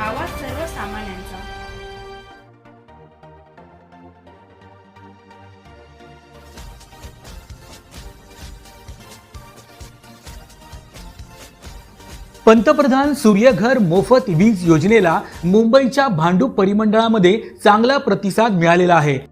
आवाज सर्वसामान्यांचा. पंतप्रधान सूर्यघर मोफत वीज योजनेला मुंबईच्या भांडूप परिमंडळामध्ये चांगला प्रतिसाद मिळालेला आहे.